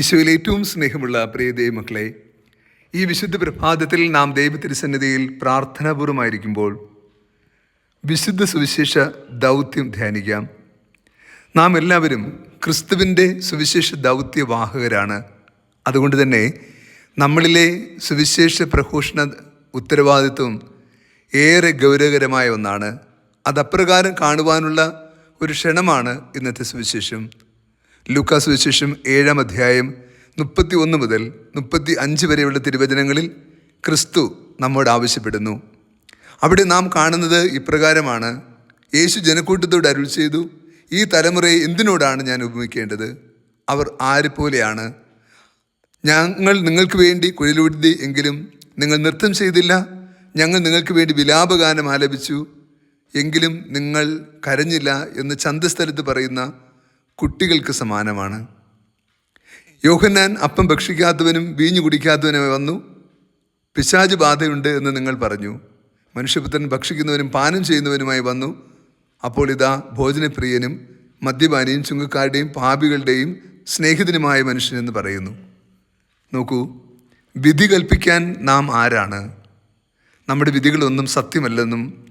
ഈശോയിൽ ഏറ്റവും സ്നേഹമുള്ള പ്രിയ ദൈവമക്കളെ ഈ വിശുദ്ധ പ്രഭാതത്തിൽ നാം ദൈവത്തിരുസന്നിധിയിൽ പ്രാർത്ഥനാപൂർവമായിരിക്കുമ്പോൾ വിശുദ്ധ സുവിശേഷ ദൗത്യം ധ്യാനിക്കാം. നാം എല്ലാവരും ക്രിസ്തുവിന്റെ സുവിശേഷ ദൗത്യവാഹകരാണ് അതുകൊണ്ട് തന്നെ നമ്മളിലെ സുവിശേഷ പ്രഘോഷണ ഉത്തരവാദിത്വം ഏറെ ഗൗരവകരമായ ഒന്നാണ്. അതപ്രകാരം കാണുവാനുള്ള ഒരു ക്ഷണമാണ് ഇന്നത്തെ സുവിശേഷം. ലൂക്കാ വിശേഷം ഏഴാം അധ്യായം മുപ്പത്തി ഒന്ന് മുതൽ മുപ്പത്തി അഞ്ച് വരെയുള്ള തിരുവചനങ്ങളിൽ ക്രിസ്തു നമ്മോട് ആവശ്യപ്പെടുന്നു. അവിടെ നാം കാണുന്നത് ഇപ്രകാരമാണ്. യേശു ജനക്കൂട്ടത്തോട് അരുൾ ചെയ്തു ഈ തലമുറയെ എന്തിനോടാണ് ഞാൻ ഉപമിക്കേണ്ടത്? അവർ ആരെ പോലെയാണ് ഞങ്ങൾ നിങ്ങൾക്ക് വേണ്ടി കുഴലൂടി എങ്കിലും നിങ്ങൾ നൃത്തം ചെയ്തില്ല? ഞങ്ങൾ നിങ്ങൾക്ക് വേണ്ടി വിലാപഗാനം ആലപിച്ചു എങ്കിലും നിങ്ങൾ കരഞ്ഞില്ല എന്ന് ചന്തസ്ഥലത്ത് പറയുന്ന കുട്ടികൾക്ക് സമാനമാണ്. യോഹന്നാൻ അപ്പം ഭക്ഷിക്കാത്തവനും വീഞ്ഞു കുടിക്കാത്തവനുമായി വന്നു. പിശാജ് ബാധയുണ്ട് എന്ന് നിങ്ങൾ പറഞ്ഞു. മനുഷ്യപുത്രൻ ഭക്ഷിക്കുന്നവനും പാനം ചെയ്യുന്നവനുമായി വന്നു. അപ്പോൾ ഇതാ ഭോജനപ്രിയനും മദ്യപാനിയും ചുങ്കക്കാരുടെയും പാപികളുടെയും സ്നേഹിതനുമായ മനുഷ്യനെന്ന് പറയുന്നു. നോക്കൂ വിധി കൽപ്പിക്കാൻ നാം ആരാണ്? നമ്മുടെ വിധികളൊന്നും സത്യമല്ലെന്നും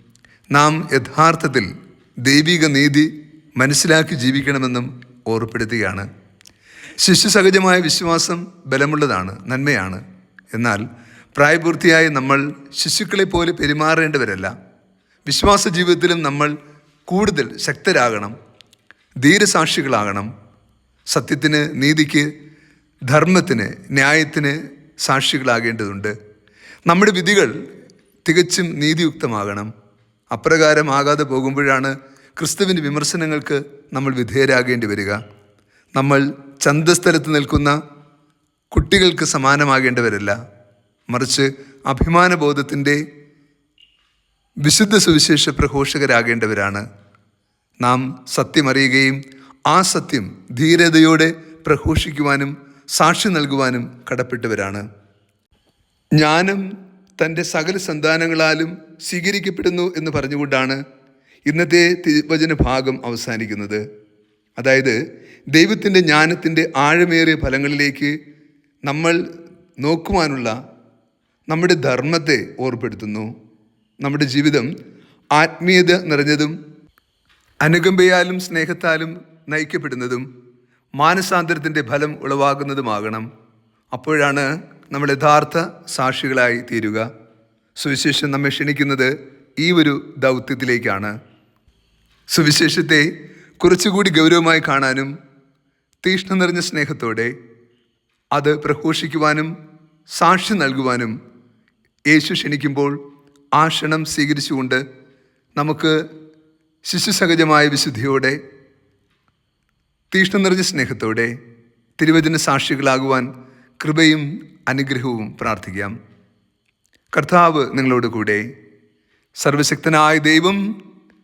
നാം യഥാർത്ഥത്തിൽ ദൈവിക നീതി മനസ്സിലാക്കി ജീവിക്കണമെന്നും ഓർപ്പെടുത്തുകയാണ്. ശിശുസഹജമായ വിശ്വാസം ബലമുള്ളതാണ് നന്മയാണ്. എന്നാൽ പ്രായപൂർത്തിയായ നമ്മൾ ശിശുക്കളെ പോലെ പെരുമാറേണ്ടവരല്ല. വിശ്വാസ ജീവിതത്തിലും നമ്മൾ കൂടുതൽ ശക്തരാകണം ധീരസാക്ഷികളാകണം. സത്യത്തിന് നീതിക്ക് ധർമ്മത്തിന് ന്യായത്തിന് സാക്ഷികളാകേണ്ടതുണ്ട്. നമ്മുടെ വിധികൾ തികച്ചും നീതിയുക്തമാകണം. അപ്രകാരമാകാതെ പോകുമ്പോഴാണ് ക്രിസ്തുവിന്റെ വിമർശനങ്ങൾക്ക് നമ്മൾ വിധേയരാകേണ്ടി വരിക. നമ്മൾ ചന്തസ്ഥലത്ത് നിൽക്കുന്ന കുട്ടികൾക്ക് സമാനമാകേണ്ടവരല്ല. മറിച്ച് അഭിമാനബോധത്തിന്റെ വിശുദ്ധ സുവിശേഷ പ്രഘോഷകരാകേണ്ടവരാണ്. നാം സത്യമറിയുകയും ആ സത്യം ധീരതയോടെ പ്രഘോഷിക്കുവാനും സാക്ഷി നൽകുവാനും കടപ്പെട്ടവരാണ്. ജ്ഞാനം തന്റെ സകല സന്താനങ്ങളാലും സ്വീകരിക്കപ്പെടുന്നു എന്ന് പറഞ്ഞുകൊണ്ടാണ് ഇന്നത്തെ തിരുവചന ഭാഗം അവസാനിക്കുന്നത്. അതായത് ദൈവത്തിന്റെ ജ്ഞാനത്തിന്റെ ആഴമേറിയ ഫലങ്ങളിലേക്ക് നമ്മൾ നോക്കുവാനുള്ള നമ്മുടെ ധർമ്മത്തെ ഓർപ്പെടുത്തുന്നു. നമ്മുടെ ജീവിതം ആത്മീയത നിറഞ്ഞതും അനുകമ്പയാലും സ്നേഹത്താലും നയിക്കപ്പെടുന്നതും മാനസാന്തരത്തിന്റെ ഫലം ഉളവാകുന്നതുമാകണം. അപ്പോഴാണ് നമ്മൾ യഥാർത്ഥ സാക്ഷികളായി തീരുക. സുവിശേഷം നമ്മെ ക്ഷണിക്കുന്നത് ഈ ഒരു ദൗത്യത്തിലേക്കാണ്. സുവിശേഷത്തെ കുറച്ചുകൂടി ഗൗരവമായി കാണാനും തീഷ്ണ നിറഞ്ഞ സ്നേഹത്തോടെ അത് പ്രഘോഷിക്കുവാനും സാക്ഷി നൽകുവാനും യേശു ക്ഷണിക്കുമ്പോൾ ആ ക്ഷണം സ്വീകരിച്ചുകൊണ്ട് നമുക്ക് ശിശുസഹജമായ വിശുദ്ധിയോടെ തീഷ്ണ നിറഞ്ഞ സ്നേഹത്തോടെ തിരുവചന സാക്ഷികളാകുവാൻ കൃപയും അനുഗ്രഹവും പ്രാർത്ഥിക്കാം. കർത്താവ് നിങ്ങളോട് കൂടെ സർവശക്തനായ ദൈവം